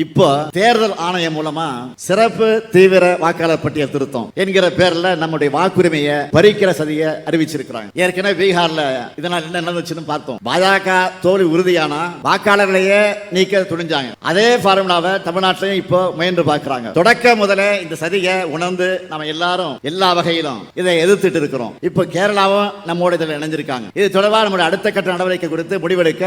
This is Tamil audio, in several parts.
இப்போ தேர்தல் ஆணையம் மூலமா சிறப்பு தீவிர வாக்காளர் பட்டியல் திருத்தம் என்கிற பேர்ல நம்முடைய வாக்குரிமையை பறிக்கிற சதியை அறிவிச்சிருக்கிறாங்க. ஏற்கனவே பீகார்ல இதனால் என்ன நடந்துச்சுன்னு பார்த்தோம். பாஜக தோல்வி உறுதியானா? வாக்காளர்களையே நீக்க துணிஞ்சாங்க. அதே ஃபார்முலாவை தமிழ்நாட்டிலையும் இப்போ முயன்று பார்க்கிறாங்க. தொடக்க முதல்ல இந்த சதியை உணர்ந்து நம்ம எல்லாரும் எல்லா வகையிலும் இதை எதிர்த்துட்டு இருக்கிறோம். இப்போ கேரளாவும் நம்மோட இதில் இணைஞ்சிருக்காங்க. இது தொடர்பாக நம்முடைய அடுத்த கட்ட நடவடிக்கை குறித்து முடிவெடுக்க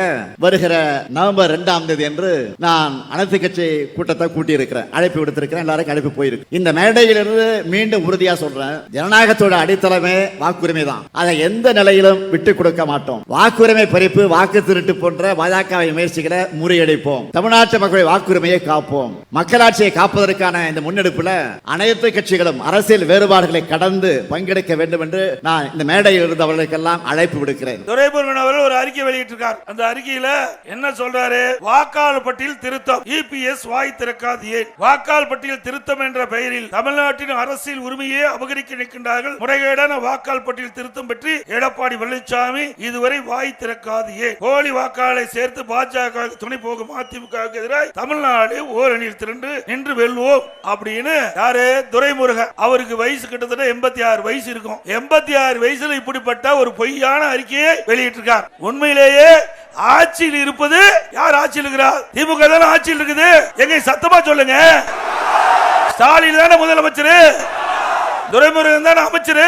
வருகிற நவம்பர் இரண்டாம் தேதி என்று நான் அனைத்து கட்சி கூட்டத்தை கூட்டியிருக்கிறேன். அழைப்பு விடுத்திருக்கிறேன். எல்லாருக்கும் அழைப்பு போயிருக்கு. இந்த மேடையிலிருந்து மீண்டும் உறுதியா சொல்றேன். ஜனநாயகத்தோட அடித்தளமே வாக்குரிமை தான். அதை எந்த நிலையிலும் விட்டு கொடுக்க மாட்டோம். வாக்குரிமை பறிப்பு வாக்கு திருட்டு போன்ற பாஜகவை முயற்சிகளை முறியடிப்போம். தமிழ்நாட்டு மக்களுடைய வாக்குரிமையை காப்போம். மக்களாட்சியை காப்பதற்கான இந்த முன்னெடுப்புல அனைத்து கட்சிகளும் அரசியல் வேறுபாடுகளை கடந்து பங்கெடுக்க வேண்டும் என்று நான் இந்த மேடையில் இருந்து அவர்களுக்கெல்லாம் அழைப்பு விடுக்கிறேன். துரைமுருகன் அவர்கள் ஒரு அறிக்கை வெளியிட்டிருக்கார். அந்த அறிக்கையில என்ன சொல்றாரு? வாக்காளர் பட்டியல் திருத்தம். இபிஎஸ் வாய் திறக்காது ஏன் வாக்காளர் பட்டியல் திருத்தம் என்ற பெயரில் தமிழ்நாட்டின் அரசியல் உரிமையை அபகரிக்க நிற்கின்றார்கள். முறைகேடான வாக்காளர் பட்டியல் திருத்தம் பற்றி எடப்பாடி பழனிசாமி இதுவரை வாய் திறக்காது ஏன் போலி வாக்காளரை சேர்த்து பாஜக துணை போகும் அதிமுக எதிராக தமிழ்நாடு ஓரணியில் திரண்டு நின்று வெல்வோம் அப்படின்னு யாரு துரைமுருகன். அவருக்கு வயசு கிட்டத்தட்ட எண்பத்தி ஆறு வயசு இருக்கும். எண்பத்தி ஆறு வயசுல இப்படிப்பட்ட ஒரு பொய்யான அறிக்கையை வெளியிட்டிருக்கார். உண்மையிலேயே ஆட்சியில் இருப்பது யார் ஆட்சியில் இருக்கிறார்? திமுக தானே ஆட்சியில் இருக்குது. எங்க சத்தமா சொல்லுங்க. ஸ்டாலின் தானே முதலமைச்சர். துரைமுருகன் தானே அமைச்சர்.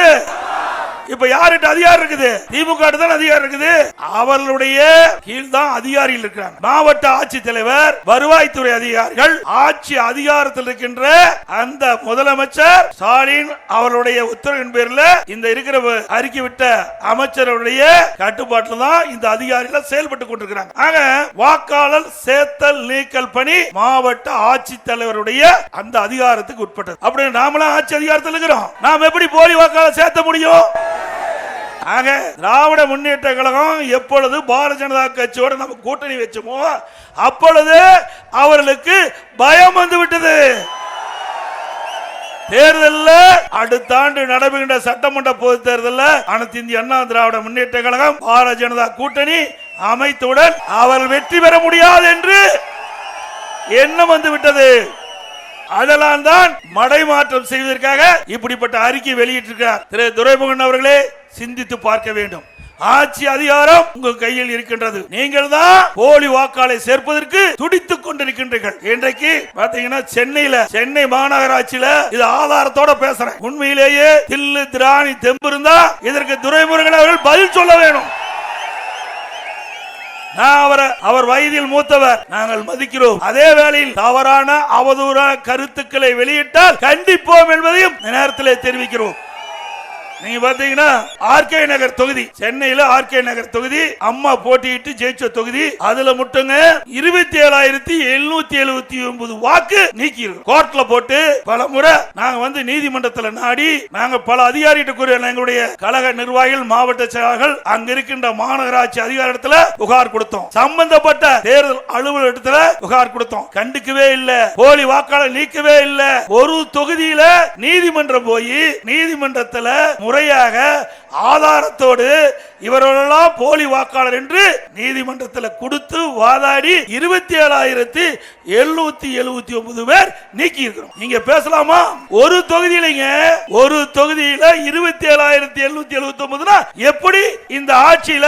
இப்ப யார்கிட்ட அதிகாரம் இருக்குது? திமுக தான் அதிகாரம் இருக்குது. அவர்களுடைய கீழ் தான் அதிகாரிகள் இருக்கிறாங்க. மாவட்ட ஆட்சித்தலைவர் வருவாய்த்துறை அதிகாரிகள் ஆட்சி அதிகாரத்தில் இருக்கின்ற அந்த முதலமைச்சர் ஸ்டாலின் அவருடைய உத்தரவின் பேர்ல இந்த இருக்கிற அறிக்கை விட்ட அமைச்சருடைய கட்டுப்பாட்டில் தான் இந்த அதிகாரிகள் செயல்பட்டு கொண்டிருக்கிறாங்க. ஆக வாக்காளர் சேர்த்தல் நீக்கல் பணி மாவட்ட ஆட்சித்தலைவருடைய அந்த அதிகாரத்துக்கு உட்பட்டது. அப்படி நாமளும் ஆட்சி அதிகாரத்தில் இருக்கிறோம். நாம் எப்படி போலி வாக்காளர் சேர்த்த முடியும்? ஆக திராவிட முன்னேற்ற கழகம் எப்பொழுது பாரதிய ஜனதா கட்சியோட நம்ம கூட்டணி வச்சோமோ அப்பொழுது அவர்களுக்கு பயம் வந்து விட்டது. தேர்தலில் அடுத்த ஆண்டு நடைபெறுகின்ற சட்டமன்ற பொது தேர்தலில் அனைத்து இந்திய அண்ணா திராவிட முன்னேற்ற கழகம் பாரதிய ஜனதா கூட்டணி அமைத்தவுடன் அவர் வெற்றி பெற முடியாது என்று எண்ணம் வந்து விட்டது. அதெல்லாம் தான் மடை மாற்றம் செய்வதற்காக இப்படிப்பட்ட அறிக்கை வெளியிட்டிருக்கிறார். திரு. துரைமுகன் அவர்களே சிந்தித்து பார்க்க வேண்டும். ஆட்சி அதிகாரம் உங்க கையில் இருக்கின்றது. நீங்கள் தான் போலி வாக்காளை சேர்ப்பதற்கு துடித்துக் கொண்டிருக்கின்றீர்கள். இன்றைக்கு பாத்தீங்கன்னா சென்னையில சென்னை மாநகராட்சியில இது ஆதாரத்தோட பேசுறேன். உண்மையிலேயே தில்லு திராணி தெம்பு இருந்தா இதற்கு துரைமுருகன் அவர்கள் பதில் சொல்ல வேணும். அவரை அவர் வயதில் மூத்தவர். நாங்கள் மதிக்கிறோம். அதே வேளையில் தவறான அவதூறான கருத்துக்களை வெளியிட்டால் கண்டிப்போம் என்பதையும் நேரத்தில் தெரிவிக்கிறோம். நீங்க பாத்தீங்கன்னா ஆர்கே நகர் தொகுதி சென்னையில ஆர்கே நகர் தொகுதி அம்மா போட்டியிட்டு ஜெயிச்ச தொகுதி அதுல மட்டுங்க இருபத்தி ஏழாயிரத்தி எழுநூத்தி எழுபத்தி ஒன்பது வாக்கு நீக்கி கோர்ட்ல போட்டு பல முறை நாங்க வந்து நீதிமன்றத்துல நாடி நாங்க பல அதிகாரிகிட்ட கூறிய எங்களுடைய கழக நிர்வாகிகள் மாவட்ட செயலாளர்கள் அங்க இருக்கின்ற மாநகராட்சி அதிகாரத்துல புகார் கொடுத்தோம். சம்பந்தப்பட்ட தேர்தல் அலுவலகத்துல புகார் கொடுத்தோம். கண்டுக்கவே இல்ல போலி வாக்காளர் நீக்கவே இல்ல. ஒரு தொகுதியில நீதிமன்றம் போய் நீதிமன்றத்துல முறையாக ஆதாரத்தோடு இவர்களெல்லாம் போலி வாக்காளர் என்று நீதிமன்றத்தில் கொடுத்து வாதாடி இருபத்தி ஏழாயிரத்தி எழுநூத்தி எழுபத்தி ஒன்பது பேர் நீக்கி இருக்கிறோம். நீங்க பேசலாமா? ஒரு தொகுதியிலங்க ஒரு தொகுதியில இருபத்தி ஏழாயிரத்தி எழுநூத்தி எழுபத்தி ஒன்பதுனா எப்படி இந்த ஆட்சியில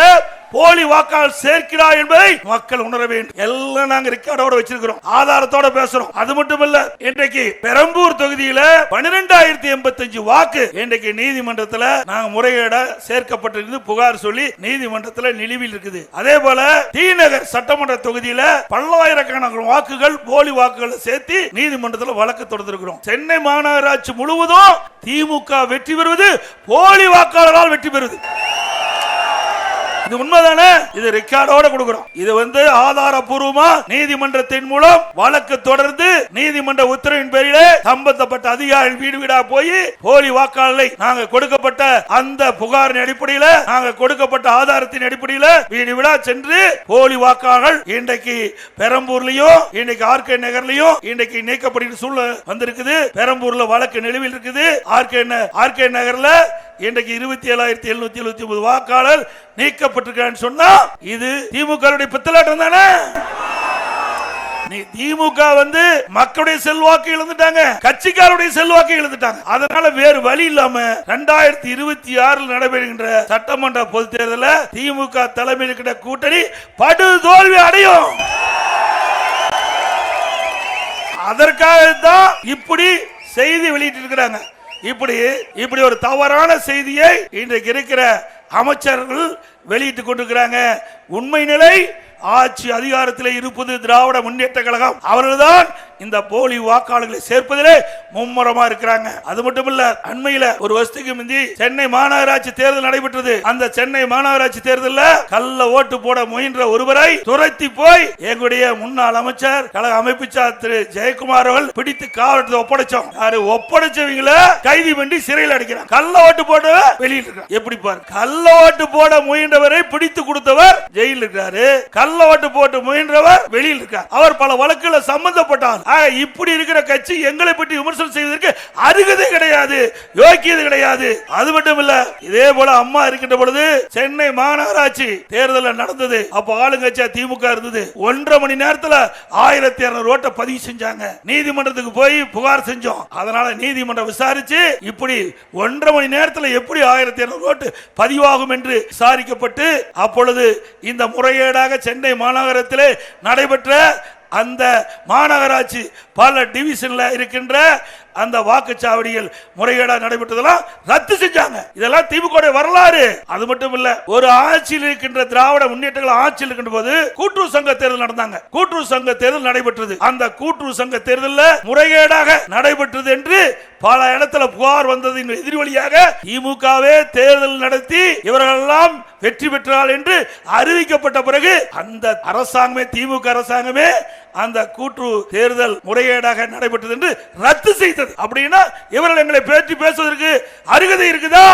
போலி வாக்காளர் சேர்க்கிறார் என்பதை மக்கள் உணர வேண்டும். எல்லாம் நாங்க ரெக்கார்டோட வச்சிருக்கிறோம். ஆதாரத்தோட பேசுறோம். அது மட்டும் இல்ல இன்றைக்கு பெரம்பூர் தொகுதியில பன்னிரெண்டாயிரத்தி எண்பத்தி அஞ்சு வாக்கு இன்றைக்கு நீதிமன்றத்துல நாங்க முறையீட சேர்க்கப்பட்டிருந்து புகார் சொல்லி நீதிமன்றத்துல நிலுவில் இருக்குது. அதே போல டி நகர் சட்டமன்ற தொகுதியில பல்லாயிரக்கணக்கான வாக்குகள் போலி வாக்குகளை சேர்த்து நீதிமன்றத்துல வழக்கு தொடர்ந்திருக்கிறோம் சென்னை மாநகராட்சி முழுவதும் திமுக வெற்றி பெறுவது போலி வாக்காளரால் வெற்றி பெறுவது. இது உண்மைதானே? இது ரெக்கார்டோட கொடுக்கிறோம். இது வந்து ஆதாரபூர்வமா நீதிமன்றத்தின் மூலம் வழக்கு தொடர்ந்து நீதிமன்ற உத்தரவின் பேரிலே சம்பந்தப்பட்ட அதிகாரிகள் வீடு வீடா போய் போலி வாக்காளரை நாங்க கொடுக்கப்பட்ட அந்த புகாரின் அடிப்படையில் நாங்க கொடுக்கப்பட்ட ஆதாரத்தின் அடிப்படையில் வீடு வீடா சென்று போலி வாக்காளர்கள் இன்றைக்கு பெரம்பூர்லயும் இன்றைக்கு ஆர்கே நகர்லயும் இன்றைக்கு நீக்கப்படுகிற சூழ்நிலை வந்திருக்குது. பெரம்பூர்ல வழக்கு நிலுவில் இருக்குது. ஆர்கே ஆர்கே நகர்ல இன்றைக்கு இருபத்தி ஏழாயிரத்தி எழுநூத்தி எழுபத்தி ஒன்பது வாக்காளர் நீக்கப்பட்டிருக்கான்னு சொன்னா இது திமுக பித்தலாட்டம் தானே? நீ திமுக வந்து மக்களுடைய செல்வாக்கு இழந்துட்டாங்க கட்சிக்காருடைய செல்வாக்கு இழந்துட்டாங்க. அதனால வேறு வழி இல்லாம ரெண்டாயிரத்தி இருபத்தி ஆறில் நடைபெறுகின்ற சட்டமன்ற பொது தேர்தலில் திமுக தலைமையில் இருக்கிற கூட்டணி படு தோல்வி அடையும். அதற்காக தான் இப்படி செய்தி வெளியிட்டிருக்கிறாங்க. இப்படி இப்படி ஒரு தவறான செய்தியை இன்றைக்கு இருக்கிற அமைச்சர்கள் வெளியிட்டு கொண்டிருக்கிறாங்க. உண்மை நிலை ஆட்சி அதிகாரத்தில் இருப்பது திராவிட முன்னேற்ற கழகம். அவர்கள்தான் இந்த போலி வாக்காளர்களை சேர்ப்பதிலே மும்முரமா இருக்கிறாங்க. அது மட்டும் இல்ல அண்மையில ஒரு வருஷத்துக்கு முந்தி சென்னை மாநகராட்சி தேர்தல் நடைபெற்றது. அந்த சென்னை மாநகராட்சி தேர்தலில் கள்ள ஓட்டு போட முயன்ற ஒருவரை துரத்தி போய் எங்களுடைய முன்னாள் அமைச்சர் கழக அமைப்புச்சார் திரு ஜெயக்குமார் அவர்கள் பிடித்து காவலத்தை ஒப்படைச்சோம். யாரு ஒப்படைச்சவங்கள கைதி பண்ணி சிறையில் அடைக்கிறாங்க. கள்ள ஓட்டு போட வெளியில் இருக்காங்க எப்படி பாரு கள்ள ஓட்டு போட முயன்றவரை பிடித்து கொடுத்தவர் ஜெயிலில் இருக்கிறாரு. கள்ள கள்ள ஓட்டு போட்டு முயன்றவர் வெளியில் இருக்கார். அவர் பல வழக்குல சம்பந்தப்பட்டார். இப்படி இருக்கிற கட்சி எங்களை பற்றி விமர்சனம் செய்வதற்கு அருகதை கிடையாது யோக்கியது கிடையாது. அது மட்டும் இல்ல இதே போல அம்மா இருக்கின்ற பொழுது சென்னை மாநகராட்சி தேர்தல் நடந்தது. அப்ப ஆளுங்கட்சியா திமுக இருந்தது. ஒன்றரை மணி நேரத்துல ஆயிரத்தி இருநூறு ஓட்டை பதிவு செஞ்சாங்க. நீதிமன்றத்துக்கு போய் புகார் செஞ்சோம். அதனால நீதிமன்றம் விசாரிச்சு இப்படி ஒன்றரை மணி நேரத்துல எப்படி ஆயிரத்தி இருநூறு ஓட்டு பதிவாகும் என்று விசாரிக்கப்பட்டு அப்பொழுது இந்த முறையீடாக சென்னை மாநகரத்தில் நடைபெற்ற அந்த மாநகராட்சி பல டிவிஷனில் இருக்கின்ற அந்த வாக்குச்சாவடிகள் முறைகேடா நடைபெற்றதெல்லாம் ரத்து செஞ்சாங்க. இதெல்லாம் திமுக வரலாறு. அது மட்டும் இல்ல ஒரு ஆட்சியில் இருக்கின்ற திராவிட முன்னேற்றங்கள் ஆட்சியில் இருக்கின்ற போது கூட்டுறவு சங்க தேர்தல் நடந்தாங்க. கூட்டுறவு சங்க தேர்தல் நடைபெற்றது. அந்த கூட்டுறவு சங்க தேர்தலில் முறைகேடாக நடைபெற்றது என்று பல இடத்துல புகார் வந்ததின் எதிர்வழியாக திமுகவே தேர்தல் நடத்தி இவர்களெல்லாம் வெற்றி பெற்றால் என்று அறிவிக்கப்பட்ட பிறகு அந்த அரசாங்கமே திமுக அரசாங்கமே அந்த கூற்று தேர்தல் முறைகேடாக நடைபெற்றது என்று ரத்து செய்தது. அப்படின்னா இவர்கள் எங்களை பேச்சு பேசுவதற்கு அருகதை இருக்குதா?